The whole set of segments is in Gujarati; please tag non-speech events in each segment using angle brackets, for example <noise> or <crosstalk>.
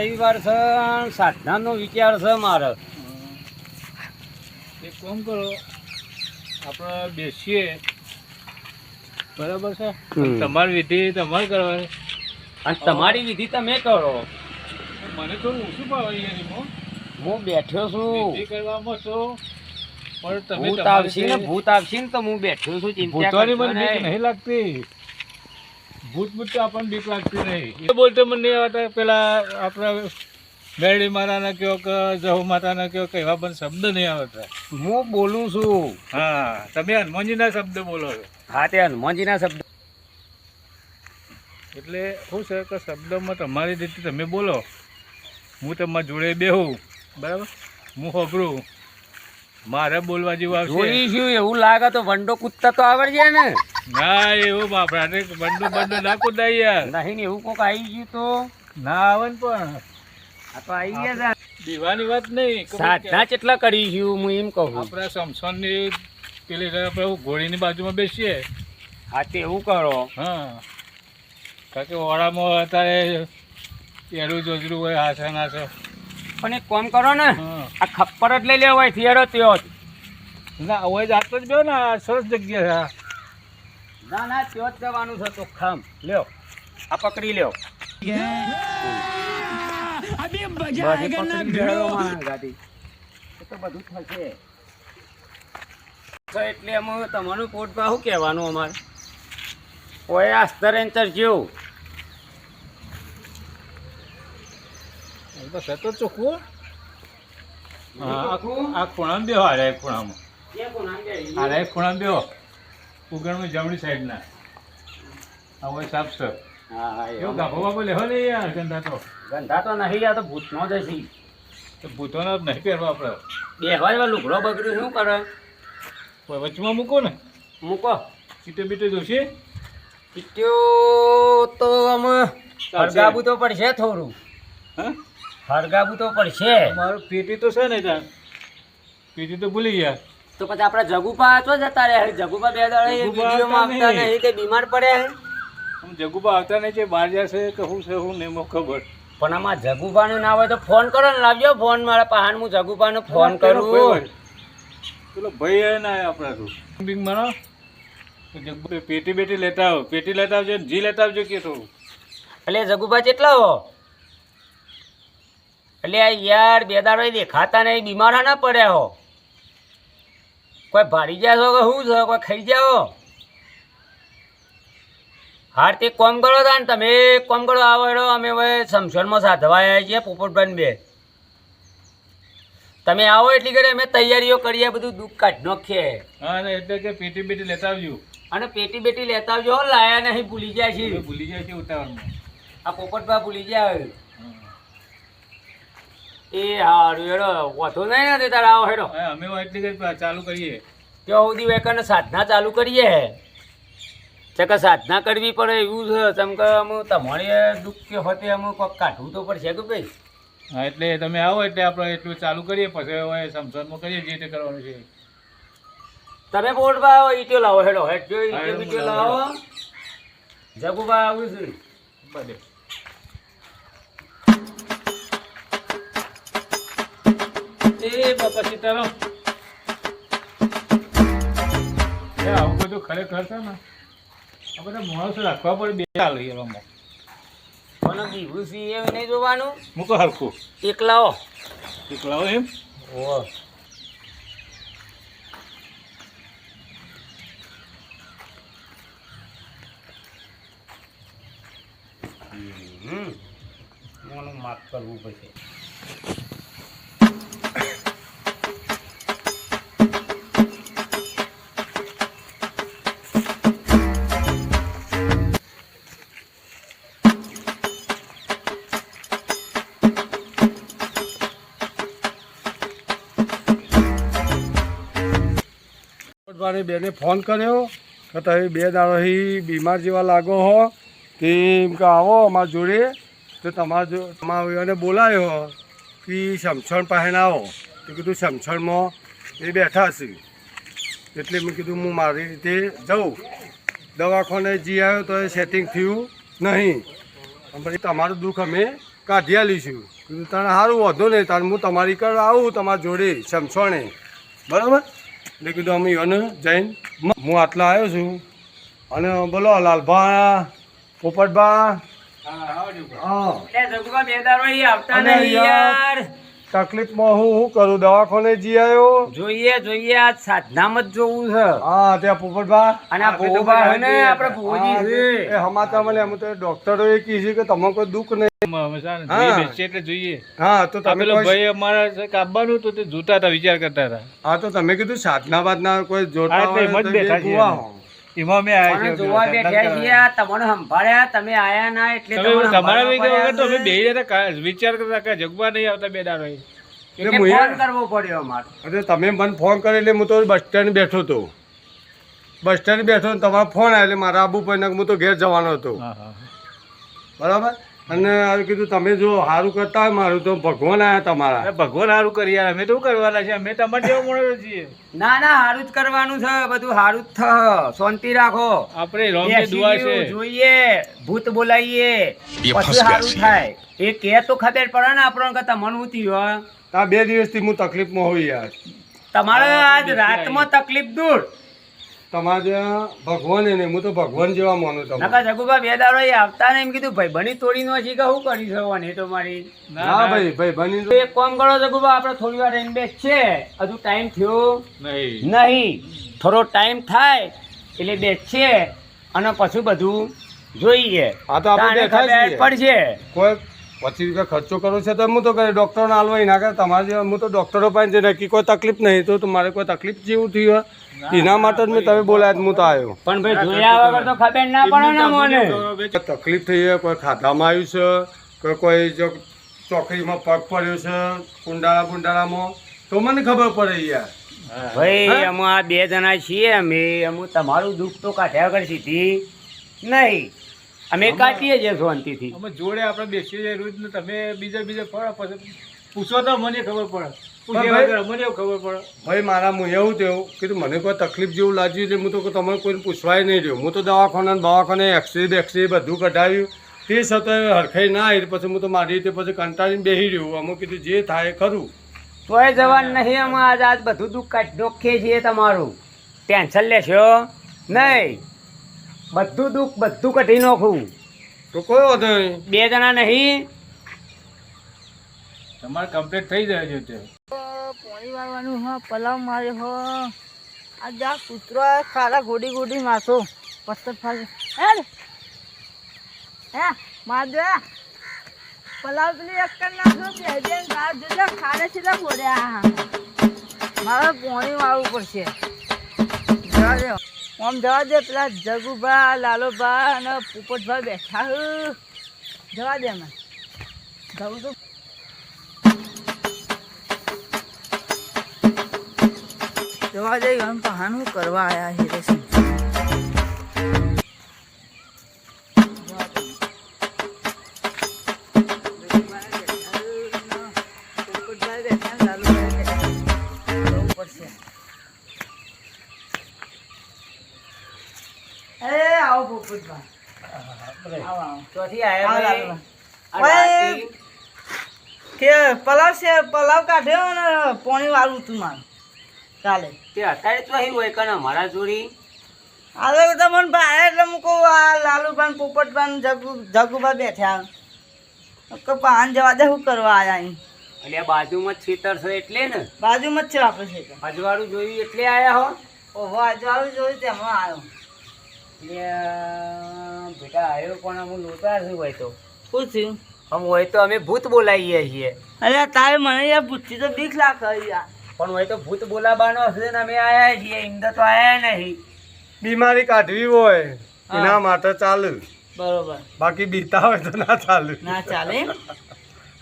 રવિવાર છે સાધનાનો વિચાર છે મારે. એક કામ કરો આપણે બેસીએ. બરાબર છે? તમારી વિધિ તમારે કરવાની. અને તમારી વિધિ તમે કરો. મને થોડું ઓછું ભાવે હું બેઠો છું. કરવામાં છો પણ તમે ભૂત આવશે ને ભૂત આવશે ને તો હું બેઠો છું ચિંતા. નહીં લાગતી. ભૂત ભૂત તો આપણને બીક લાગતી નહીં. એ બોલતો મને નહીં આવતા પેલા આપણા મેળી માતાના કયો કે જહુ માતાના કયો કે એવા પણ શબ્દ નહીં આવતા હું બોલું છું. હા તમે હનુમાનજીના શબ્દ બોલો છો. હા તે હનુમાનજીના શબ્દ. એટલે શું છે કે શબ્દમાં તમારી રીતે તમે બોલો. હું તમારા જોડે બેહું. બરાબર? હું હોભરું. મારે બોલવા જેવું આવશે. એવું લાગે તો વંડો કૂદતા તો આવડશે ને. ના એવું બાપરાને બંડુ બંડુ ના કુદાય યાર. નહીં ને એવું કોક આવી ગયું તો. ના આવે ને પણ. આ તો આવી ગયા દીવાની વાત નહીં સાધના કેટલા કરીશું હું એમ કહું. આપણા સમસોનની પેલી આપણે ઘોડીની બાજુમાં બેસીએ. હા તે એવું કરો. હા. કારણ કે ઓળામાં અત્યારે એરું જોજરું હોય હાસે નાસે પણ એક કોમ કરો ને આ ખપ્પર જ લઈ લેવાય થિયરો ત્યો ના જ જાતો જ ગયો ને આ સરસ જગ્યા છે. ના ના ત્યો જ જવાનું છે ચોખ્ખામ લ્યો આ પકડી લ્યો. ગાડી. એ તો બધું થશે. તો એટલે અમે તમારું પોટમાં શું કહેવાનું અમારે? કોઈ આસ્તર એન્ટર જેવું. એ તો ચોખ્ખું હા. આ- આ ખૂણામાં બેહો આ ખૂણામાં આ એક ખૂણામાં બેહો. ઉગણમાં જમણી સાઈડના. આ હોય સાફ સાફ હા હા એવું એવું ગાભો બાપો લેહો ને યાર ગંદા તો. ગંધા તો નહીં યાર તો ભૂતનો જ હશે. તો ભૂતોનો નહીં પહેરવા આપણે. બેહવા જેવા લુગડો બગડ્યું શું કરે? કોઈ વચમાં મૂકો ને. મૂકો. ચીટે બીટે જોશે. ચીટ્યો તો અમે હરગાવું તો પડશે થોડું. હા? હરગાવું તો પડશે. મારું પેટી તો છે ને ત્યાં. પેટી તો ભૂલી ગયા. તો પછી આપણા જગુપા તો જતા રહ્યા જગુપા બે દાડા જગુપા આવતા નહીં. તે બીમાર પડ્યા હું જગુપા જગુબા આવતા નહીં છે બહાર જશે કે શું છે હું નહીં ખબર. પણ આમાં જગુપાનું ના હોય તો ફોન કરો ને લાવજો ફોન મારા પાહન હું જગુપાનો ફોન કરું. હોય. પેલો ભાઈ હે ના આપણા તો. બિંગ મારો તો પેટી બેટી લેતા આવો. પેટી લેતા આવજો જી લેતા આવજો કે તો. એટલે જગુપા કેટલા હો? એટલે આ યાર બે દાડો દેખાતા નહીં બીમાર ના પડ્યા હો. કોઈ ભાડી છો કે શું છે? કોઈ ખાઈ જાઓ? હાર તે કોમ કરો તા ને તમે કોમ કરો. આવો અમે હવે સમસોનમાં સાધવા આવ્યા છીએ પોપટભાઈ બે. તમે આવો એટલી ઘડી અમે તૈયારીઓ કરીએ બધું દુઃખ કાઢ નાખીએ અને એટલે કે પેટી બેટી લેતા આવજો. અને પેટી બેટી લેતા આવજો લાયા નહીં ભૂલી જાય છે. ભૂલી જાય છે ઉતાવળમાં. આ પોપટભાઈ ભૂલી જાય. એ હારું હેડો વધુ નહીં ને તારે આવો હેડો. અમે એટલી કઈ ચાલુ કરીએ. કે સુધી વેકરને સાધના ચાલુ કરીએ હે? ચકા સાધના કરવી પડે એવું છે? જેમ કે અમે તમારે દુઃખ કે હોતે અમુક કોક કાઢવું તો પડશે કે ભાઈ? હા એટલે તમે આવો એટલે આપણે એટલું ચાલુ કરીએ પછી હવે સમસનમાં કરીએ જે રીતે કરવાનું છે. તમે બોર્ડમાં આવો ઈટો લાવો હેડો હેડ જો હા, ઈટો લાવો. જગુભાઈ આવું છું. બધે એ આવું બધું ખરેખર છે ને આ બધા માણસો રાખવા પડે બે ચાલ એવામાં મને બીવું છે એ નહીં જોવાનું? મૂકો હરખું. એકલાઓ. એકલાઓ એમ? ઓ મોનું માફ કરવું પડશે. મારી બેને ફોન કર્યો કે તમે બે દાડોથી બીમાર જેવા લાગો હો તે એમ કે આવો અમારા જોડે. તો તમારા જો, તમારા બોલાવ્યો કે સમસણ પાસે આવો. તો કીધું સમસણમાં એ બેઠા છે એટલે મેં કીધું હું મારી રીતે જઉં. દવાખાને જી આવ્યો તો એ સેટિંગ થયું નહીં. પછી તમારું દુઃખ અમે કાઢી આલીશું. કીધું, તને સારું વાંધો નહીં, તારે હું તમારી કર આવું, તમારી જોડે સમસણે બરાબર? એટલે કીધું અમે યોને જઈને હું આટલા આવ્યો છું. અને બોલો લાલભા પોપટભા. હા એટલે તકલીફમાં હું શું કરું? દવાખાને જી આવ્યો જોઈએ જોઈએ આ સાધનામાં જ જોવું છે. હા ત્યાં પોપટભા. અને આ ભોબા હે ને આપણે પોજી છે. એ હમાતા મને એમ તો ડોક્ટરોએ કીધું છે કે તમને કોઈ દુઃખ નહીં. એટલે જોઈએ. હા તો તમે ભાઈ અમારા કાબવાનું તે જોતા હતા વિચાર કરતા હતા. હા તો તમે કીધું સાધના બાદના કોઈ જોતા હોય તો એમાં મેં આવ્યા જોવા પેલા છીએ તમને સંભાળ્યા તમે આયા ના એટલે તમારા વગર તો અમે બેહી રહ્યા વિચાર કરતા કે જગવા નહીં આવતા બે દાડો એટલે ફોન કરવો પડ્યો અમારે. તમે મને ફોન કર્યો એટલે હું તો બસ સ્ટેન્ડ બેઠો હતો. બસ સ્ટેન્ડ બેઠો ને તમારો ફોન આવ્યો એટલે મારા આબુ પર હું તો ઘેર જવાનો હતો. હા, હા. બરાબર? અને કીધું તમે જો સારું કરતા હોય મારું તો ભગવાન આયા તમારા. ભગવાન સારું કરી યાર અમે તો કરવાના છે અમે તમારે જેવો મળ્યો છીએ. ના ના સારું જ કરવાનું છે બધું સારું જ થ શાંતિ રાખો. આપણે જોઈએ ભૂત બોલાવીએ પછી સારું થાય. એ કે તો ખબર પડે ને આપણને કે તમને ઉતી હોય તા બે દિવસથી હું તકલીફમાં હોઉં યાર. તમારે આજ રાતમાં તકલીફ દૂર. તમારે ભગવાન એને નહીં હું તો ભગવાન જેવા માનું તમે નકા જગુભા બે દાડો એ આવતા ને એમ કીધું ભાઈ બની તોડી નો છે કે શું કરી શકવાની તો મારી ના, હા ભાઈ ભાઈ બની તો એક કામ કરો જગુભા આપણે થોડી વાર રહીને બેસ છે હજુ ટાઈમ થયો નહીં. નહીં. થોડો ટાઈમ થાય એટલે બેસીએ અને પછી બધું જોઈએ. આ તો આપણે છીએ. પડશે. કોઈ પચીસ રૂપિયા ખર્ચો કરો છે તો હું તો કઈ ડૉક્ટરોને હાલવાઈ ના કરે. તમારે હું તો ડૉક્ટરો પાસે નક્કી કોઈ તકલીફ નહીં તો મારે કોઈ તકલીફ જેવું થયું હોય. એના માટે જ મેં તમે બોલાયા હું તો આવ્યો. પણ ભાઈ જોયા વગર તો ખબર ના પડે ને મને તકલીફ થઈ છે કોઈ ખાધામાં આવ્યું છે કોઈ કોઈ જો ચોકડીમાં પગ પડ્યો છે કુંડાળા બુંડાળામાં? તો મને ખબર પડે યાર. ભાઈ અમે આ બે જણા છીએ અમે અમે તમારું દુઃખ તો કાઢ્યા વગર સીધી નહીં. અમે કાઢીએ છીએ શાંતિથી. અમે જોડે આપણે બેસીએ છીએ રોજ ને તમે બીજા બીજા ફરો પછી પૂછો તો મને ખબર પડે. ભાઈ- વગર અમને એવું ખબર પડે. ભાઈ મારા હું એવું થયું કે મને કોઈ તકલીફ જેવું લાગ્યું એટલે હું તો તમે કોઈને પૂછવાય નહીં રહ્યો. હું તો દવાખાના દવાખાને એક્સરે બેક્સરે બધું કઢાવ્યું. તે છતાં હરખાઈ ના આવી પછી હું તો મારી રીતે પછી કંટાળીને બેસી રહ્યું. અમે કીધું જે થાય ખરું. તોય જવાન નહીં અમે આજ આજ બધું દુઃખ કાઢી છીએ તમારું. ટેન્શન લેશો નહીં. બધું દુઃખ બધું કાઢી નાખું. તો કોઈ વાંધો નહીં. બે જણા નહીં. તમારે કમ્પ્લીટ થઈ જાય છે તે પાણી વાળવાનું, હા, પલાવ માર્યો, હ. આ જા કૂતરો ખારા ગોડી ગોડી મારતો પથ્થર ફાડે. હે. હે. માર પલાવ પેલી એક કરી નાખ્યો બે બેન ગાળ જોજો ખારે છે ગોડ્યા મારે પાણી વાળવું પડશે. આમ જવા દે પેલા જગુભા, લાલોભા અને પોપટભા બેઠા. જવા દે અમે. જવું તો જવા જઈએ એમ હાનું કરવા આયા છે આવો પોપટભાઈ. આવો આવો. ચોથી કે પલાવ છે પલાવ કાઢ્યો ને પાણી વાળું તું મારું. ચાલે. તે અત્યારે તો અહીં હોય કણ અમારા જોડી હવે તમને ભારે એટલે હું કહું આ લાલુભાઈ પોપટભાઈ જગુ જગુભા બેઠા. કે પાન જવા દે શું કરવા આયા અહીં. એટલે બાજુમાં જ ખેતર છે એટલે ને? બાજુમાં જ છે આપણે છે અજવાળું જોયું એટલે આવ્યા હો? ઓહો આવી જોયું તેમાં આવ્યો. એટલે બેટા આવ્યો પણ હું લોતા છું હોય તો. શું થયું? આમ હોય તો અમે ભૂત બોલાવીએ છીએ. અરે તારે મને યાર તો બીક લાગે. યાર પણ હોય તો ભૂત બોલાવવાનો હશે ને અમે આયા છીએ ઇંદર તો આયા નહીં. બીમારી કાઢવી હોય એના માટે ચાલુ. બરોબર. બાકી બીતા હોય તો ના ચાલુ. ના ચાલે એમ?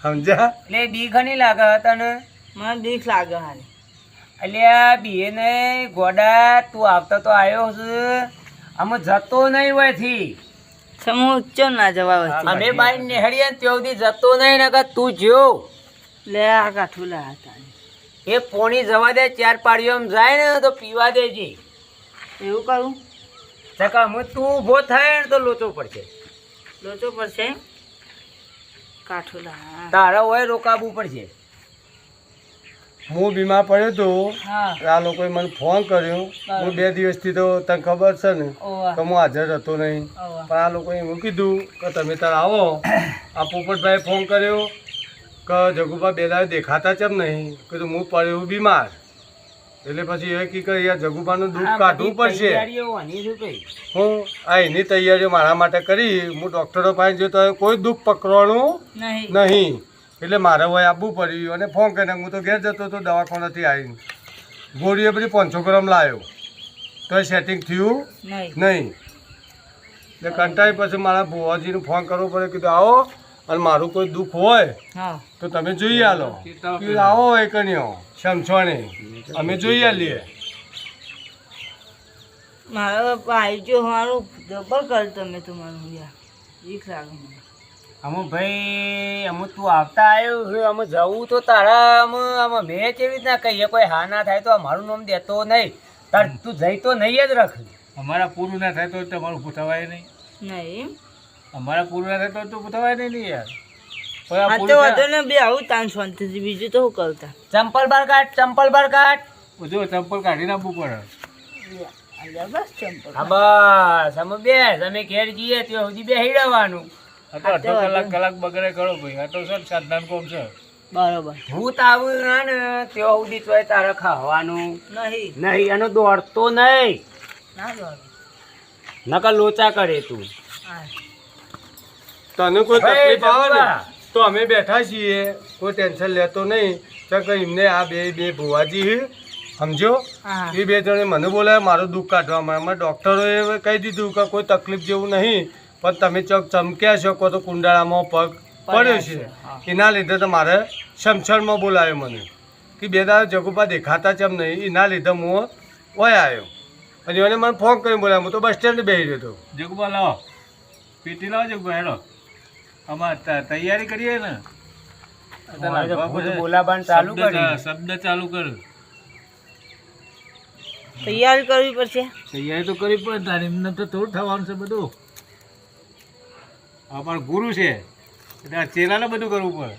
સમજ્યા? એટલે બી ઘણી લાગે તને? મને બીક લાગે હાલ એટલે આ બીએ ને ગોડા તું આવતો તો આવ્યો છે. અમે જતો નહીં હોયથી. સમૂહ ઉચ્ચ ના જવા. અમે બાઈ નેહળીએ ત્યાં સુધી જતો નહીં નકર તું જો લે આ કાઠું લા હતા એ પોણી જવા દે ચાર પાડીઓ જાય ને તો પીવા દેજે. એવું કરું? ચકા હું તું ઊભો થાય ને તો લોચો પડશે. લોચો પડશે? તારા હોય રોકાવું પડશે. હું બીમાર પડ્યો તો આ લોકોએ મને ફોન કર્યો. હું બે દિવસથી તો તને ખબર છે ને તો હું હાજર હતો નહીં. પણ આ લોકોએ હું કીધું કે તમે તાર આવો. આ પોપટભાઈએ ફોન કર્યો. કે જગુભા બે દાડે દેખાતા છે નહીં. કીધું હું પડ્યો બીમાર. એટલે પછી એ કી કરી જગુભાનું દુઃખ કાઢવું પડશે. હું આ એની તૈયારીઓ મારા માટે કરી. હું ડૉક્ટરો પાસે જો તો કોઈ દુઃખ પકડવાનું નહીં. નહીં. એટલે મારે હવે આપવું પડ્યું અને ફોન કરીને હું તો ઘેર જતો હતો દવાખાનાથી આવીને. ગોળીએ પછી પાંચસો ગ્રામ લાવ્યો તો સેટિંગ થયું નહીં. નહીં. એટલે કંટાળી પછી મારા ભુવાજીને ફોન કરવો પડે કીધું આવો. અને મારું કોઈ દુઃખ હોય હા. તો તમે જોઈ આલો. આવો એ કન્યો સમછોણે અમે જોઈ આલીએ. મારો ભાઈ જો મારું જબર કર તમે તમારું યાર. બીક લાગે. અમુ ભાઈ અમુ તું આવતા આવ્યો છે અમે જવું તો તારા આમાં અમે મેં કેવી રીતના કહીએ કોઈ હા ના થાય તો અમારું નામ દેતો નહીં. તાર તું જઈ તો નહીં જ રાખ અમારા પૂરું ના થાય તો તમારું પૂછવાય નહીં. નહીં. અમારા પૂરું ના થાય તો તો પૂછવાય નહીં યાર બીજું તો કરતા? ચંપલ બાર કાઢ ચંપલ બાર કાઢ. જો ચંપલ પડે. બસ ચંપલ બસ અમે અમે ઘેર જઈએ ત્યાં સુધી બે અડધો કલાક કલાક બગડે કરો ભાઈ. આ સર સાધનાન કોમ છે. બરોબર. ભૂત આવું ના ને ત્યાં સુધી તોય તારે ખાવાનું. નહીં. નહીં એનો દોડતો નહીં. ના નકર લોચા કરે તું. હા. તને કોઈ તકલીફ આવે ને તો અમે બેઠા છીએ. કોઈ ટેન્શન લેતો નહીં. તો એમને આ બે બે ભુવાજી છે, સમજો? એ બે જણે મને બોલાવે મારું દુઃખ કાઢવા માટે ડૉક્ટરોએ કહી દીધું કે કોઈ તકલીફ જેવું નહીં. પણ તમે ચોક ચમક્યા છો કો તો કુંડાળામાં પગ પડ્યો છે. એના લીધે તો મારે શમશણમાં બોલાયો મને. કે બે દાડા જગુપા દેખાતા ચમ નહીં. એના લીધે હું ઓય આવ્યો. અને એને મને ફોન કરીને બોલાવ્યો. હું તો બસ સ્ટેન્ડ બેસી રહ્યો હતો. જગુબા લાવો. પીટી લાવો જગુબા હેડો. આમાં તૈયારી કરીએ ને? અમારે. બોલાબાન ચાલુ કરી. શબ્દ ચાલુ કર. તૈયારી કરવી પડશે. તૈયારી તો કરવી પડે તારે એમને તો થોડું થવાનું છે બધું. અમારો ગુરુ છે. એટલે આ ચેલાને બધું કરવું પડે.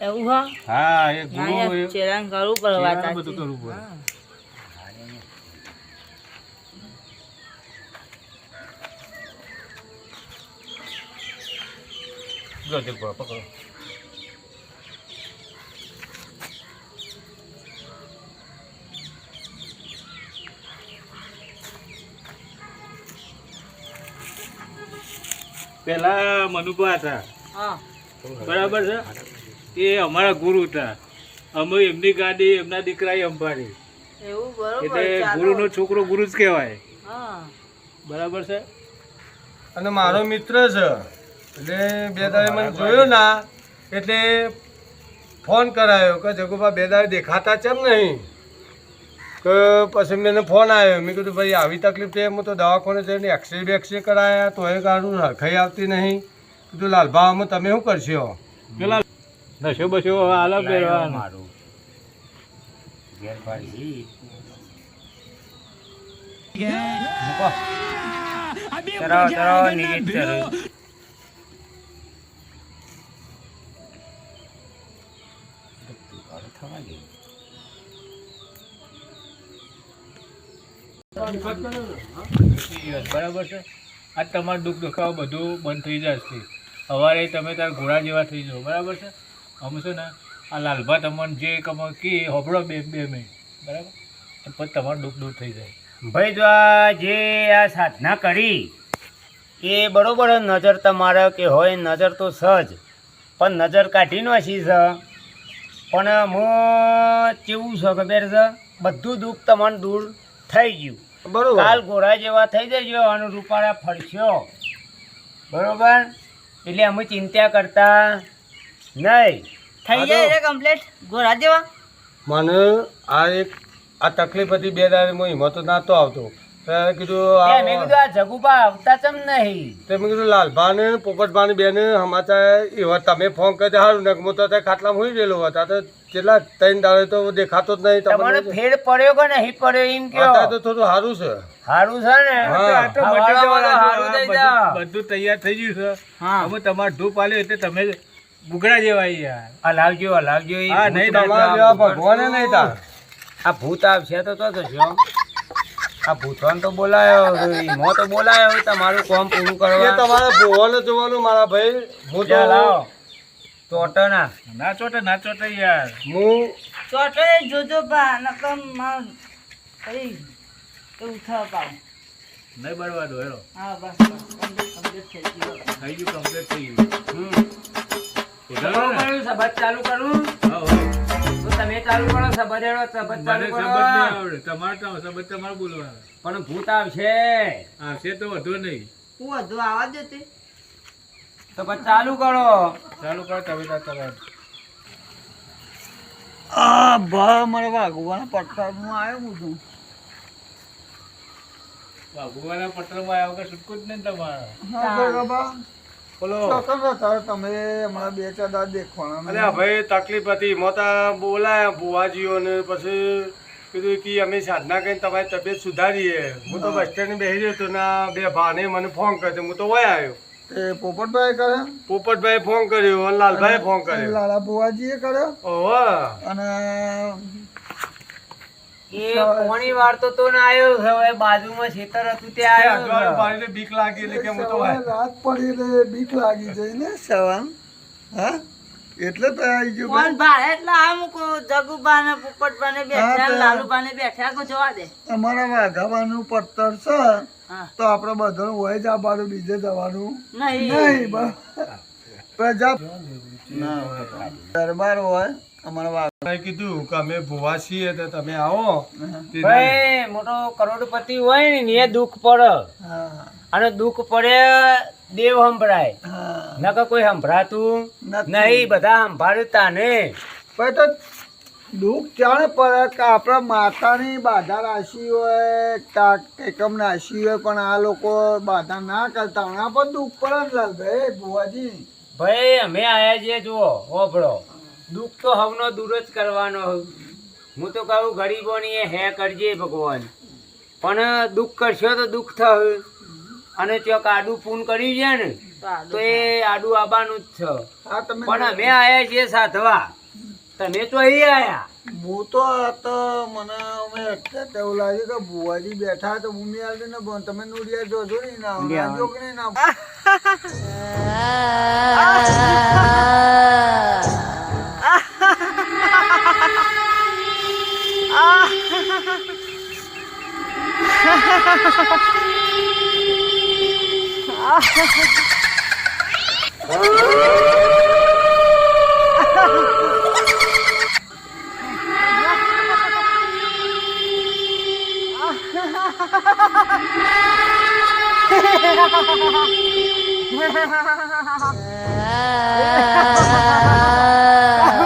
એવું હા? હા એ ગુરુ કરવું પડે બધું કરવું પડે. જો જગુબા પકડો પેલા મનુભા હતા. બરાબર છે? એ અમારા ગુરુ હતા. અમે એમની ગાડી એમના દીકરા અંબાડી એવું એટલે ગુરુ નો છોકરો ગુરુ જ કહેવાય. હા. બરાબર છે? અને મારો મિત્ર છે. એટલે બે દાડે મને જોયો ના એટલે ફોન કરાયો કે જગુભા બે દાડે દેખાતા છે નહીં? કે પછી મને ફોન આવ્યો. મેં કીધું ભાઈ આવી તકલીફ છે હું તો દવાખાને જઈને એક્સરે બેક્સરે કરાયા તો એ કાઢું રખાઈ આવતી નહીં. કીધું લાલભા અમે તમે શું કરશો? પેલા નશો બશો પહેરવાનો મારું. ઘેર પાડી. નિગેટ ચરાવો, નિરીક્ષ બરાબર છે. આ તમારું દુઃખ દુખાવો બધું બંધ થઈ જશે સવારે તમે તાર ઘોડા જેવા થઈ જાઓ બરાબર છે? છે ને આ લાલભા તમને જે કમો કે હોબળો બે બે મિનિટ બરાબર? પછી તમારું દુઃખ દૂર થઈ જાય. ભાઈ જો આ જે આ સાધના કરી એ બરોબર નજર તમારે કે હોય નજર તો સજ પણ નજર કાઢી નાખી છે પણ હું કેવું છે ખબર છે? બધું દુઃખ તમને દૂર થઈ ગયું. બરોબર. કાલ ઘોડા જેવા થઈ જજો અને રૂપાળા ફરશો બરોબર? એટલે અમે ચિંતા કરતા નહીં. થઈ જાય છે કમ્પ્લીટ ગોરા જેવા? મને આ એક આ તકલીફ હતી બે દાડે હું હિંમત નહોતો આવતો. ત્યારે કીધું મેં આ- કીધું આ જગુબા આવતા ચમ નહીં? તે મેં કીધું લાલભાને પોપટભાની બેને સમાચાર એવા તમે ફોન કરી સારું ને હું તો ખાટલામાં હોઈ ગયેલો હતા. તો કેટલા ત્રણ દાડે તો દેખાતો જ નહીં. તમને ફેર પડ્યો કે નહીં પડ્યો એમ અત્યારે તો થોડું સારું છે. સારું છે ને? બધું- તૈયાર થઈ ગયું છે. હા. અમે તમારે ધૂપ આલ્યો એટલે તમે બુગડા જેવા યાર આ લાવજો આ લાવજો હા, ભૂત નહીં, બાજુ તમારા જેવા ભગવાને નહીં તાર આ ભૂત આવશે તો તો થશો આ ભૂતવાન તો બોલાયો મો તો બોલાયો તમારું કામ પૂરું એ કરવા. તમારે ભૂવાને જોવાનું મારા ભાઈ. હું તો લાવો. ચોટના ના. ચોટે ના ચોટે યાર. હું ચોટે જોજો બા નકમ કઈ થવા પાવ નહીં બરવા દો હેરો હા બસ કમ્પ્લીટ કમ્પ્લીટ થઈ ગયું થઈ ગયું કમ્પ્લીટ થઈ ગયું. હમ. ને? ચાલુ કરું? હા. તો તમે ચાલુ કરો ચાલુ કરો. તમારે તો શબ્દ તમારે બોલવાનો પણ ભૂત આવશે. આવશે તો વધુ નહીં. હું વધુ આવા દેતી તો પછી ચાલુ કરો. ચાલુ કરો તમે તમે આ ભા મારા આવ્યો હું છું ભગવાનના પત્રમાં આવ્યા વગર છૂટકું જ નહીં તમારે. બોલો. તમે હમણાં બે ચાર દાદ દેખવાના અલ્યા ભાઈ તકલીફ હતી. મોતા બોલાયા બુવાજીઓને પછી કીધું કે અમે સાધના કરીને તમારી તબિયત સુધારીએ. હું તો બસ સ્ટેન્ડ બેસી રહ્યો હતો ના બે ભાને મને ફોન કર્યો. હું તો વયા આવ્યો. તે પોપટભાઈ કરે પોપટભાઈ ફોન કર્યો અને લાલભાઈ ફોન કર્યો. લાલા ભુવાજીએ કર્યો? ઓહો. અને એ કોની વાર તો તો ના આવ્યો હવે બાજુમાં ખેતર હતું ત્યાં ત્યાં આવ્યો આગળ છે. બીક લાગી એટલે કે તો સવારે વયા રાત પડી એટલે બીક લાગી જાય ને સવામ હા? એટલે તો આવી ગયું કોણ ભાડે એટલે આ મૂકો જગુબા ને બેઠા હા, ને તો- લાલુબા ને બેઠા કો જવા દે. અમારા વાઘાવાનું પત્તર છે. તો આપણે બધાનું હોય જ આવવાનું બીજે જવાનું. નહીં. નહીં પ્રજા ના દરબાર હોય. અમારા કીધું કે અમે ભુવા છીએ તો તમે આવો. ભાઈ મોટો કરોડપતિ હોય ને એ દુઃખ પડે. અને દુઃખ પડે દેવ સંભળાય. નકર કોઈ સંભળાતું. નહીં બધા સંભાળતા ને. પણ તો દુઃખ જાણે પડે કે આપણા માતાની બાધા રાશિ હોય એકમ રાશિ હોય પણ આ લોકો બાધા ના કરતા. દુઃખ પડે ને લાલભાઈ ભુવાજી. ભાઈ અમે આયા છીએ જુઓ હોભળો. દુઃખ તો હવનો દૂર જ કરવાનો હું તો કહું ગરીબોની એ હે કરજે ભગવાન પણ દુઃખ કરશો તો દુઃખ થયું અને ચોક આડું પૂન કર્યું છે ને તો એ આડું આવવાનું જ છે પણ અમે આયા છીએ સાધવા તમે તો અહીં આવ્યા હું તો તો મને અમે અત્યારે એવું લાગ્યું કે બુવાજી બેઠા તો ભૂમિ આવી ને તમે નુડિયા જોજો ને ના જોગણી ના <laughs> બરોબર <laughs>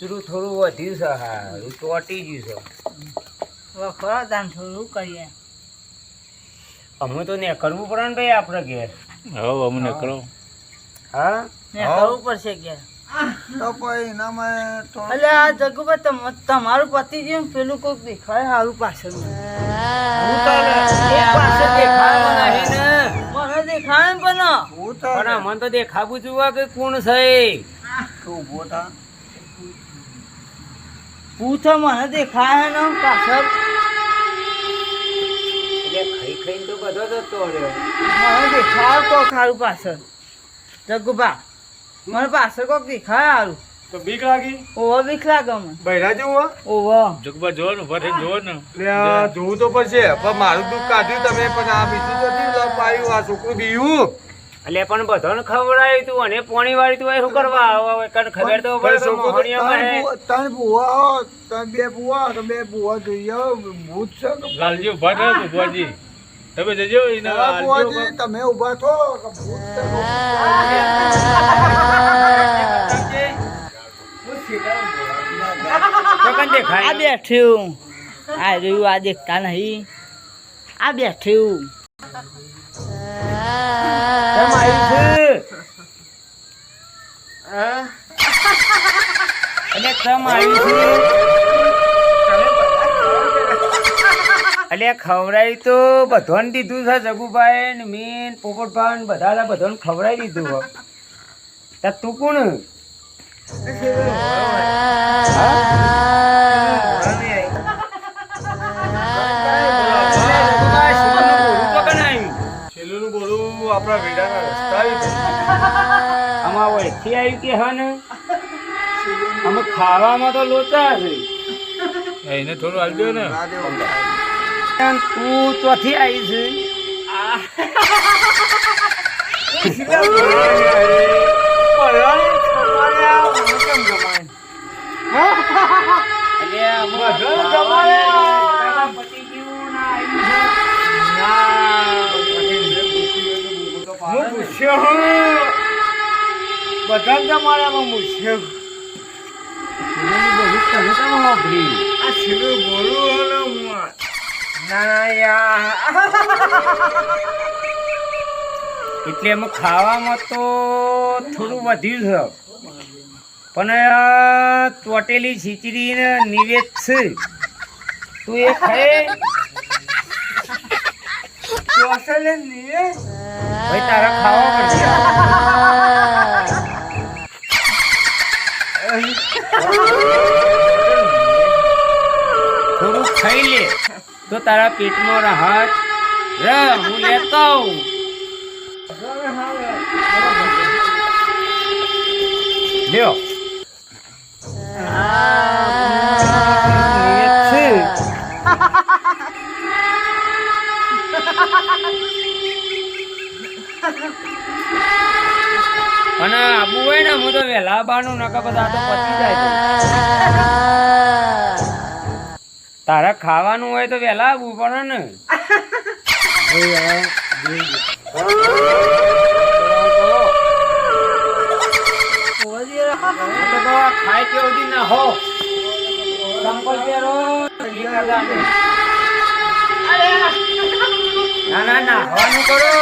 આમાં થોડું વધ્યું છે હા ચોટી ગયું છે. વખરો દાન થોડું કરીએ. અમે તો ને કરવું પડે ને ભાઈ આપણે ઘેર. હવ અમે ને કરો હા? ને કરવું પડશે કે. તો કોઈ એનામાં એટલે આ જગુબા તમારું પતિ જેમ પેલું કોઈક દેખાય સારું પાછળ. મને દેખાય પણ હું તો મને તો દેખાવું જોવા કે કોણ છે તું પૂછો મને દેખાય ને પાછળ. એટલે ખાઈ ખાઈને તો બધો જતો રહ્યો. મને દેખાય પાછળ. જગુબા મને પાછળ કોક દેખાય સારું તો બીક લાગી? ઓવો બીક લાગે મને. બૈરા જેવું? ઓવો. જગબા જોવો ને ઊભા થઈને ને. જોવું તો પડશે. પણ મારું દુઃખ કાઢ્યું તમે પણ આ બીજું નથી લપ આવ્યું આ છોકરું બીયું. એટલે પણ બધાને ખવડાવ્યું તું અને પોણી વાળી તું શું કરવા આવો? કણ ખબર તો પડે કે મોહણીઓમાં હે. ત્રણ ભૂવા હો બે બુવા તો બે ભૂવા જોઈએ ભૂત છે લાલજી ઊભા થયો બુવાજી તમે જજો હા, આલજો તમે ઊભા થો આ બેઠ્યું આ રહ્યું આ દેખતા નહીં. આ બેઠ્યું કેમ આવ્યું છે અલે કેમ છે ખવડાવી તો બધોને દીધું છે જગુભાઈ ને મીન પોપટભાઈ ને બધા બધોને ખવડાવી દીધું હો તો તું કોણ વળથી આવ્યું કે હા ને? અમે ખાવામાં તો લોચા છે. એને થોડું આલજો ને. તું ચોથી આવી છે? હું પૂછ્યો તમારામાં? આ બોલું હું ના યાર એટલે એમાં ખાવામાં તો થોડું વધ્યું છે. પણ આ ચોટેલી ખીચડી ને નિવેદ છે. તું એ ખાય. તારા ખાવા પડશે. <laughs> થોડું ખાઈ લે. તો તારા પેટમાં રાહત રે હું લેતો આવું. લ્યો. અને આબુ હોય ને હું તો વહેલા બાનું નકા બધા તો પતી જાય. તારે ખાવાનું હોય તો વહેલા આવવું પડે ને ખાય ના હો સંપલ પહેરો ના ના ના હવાનું કરો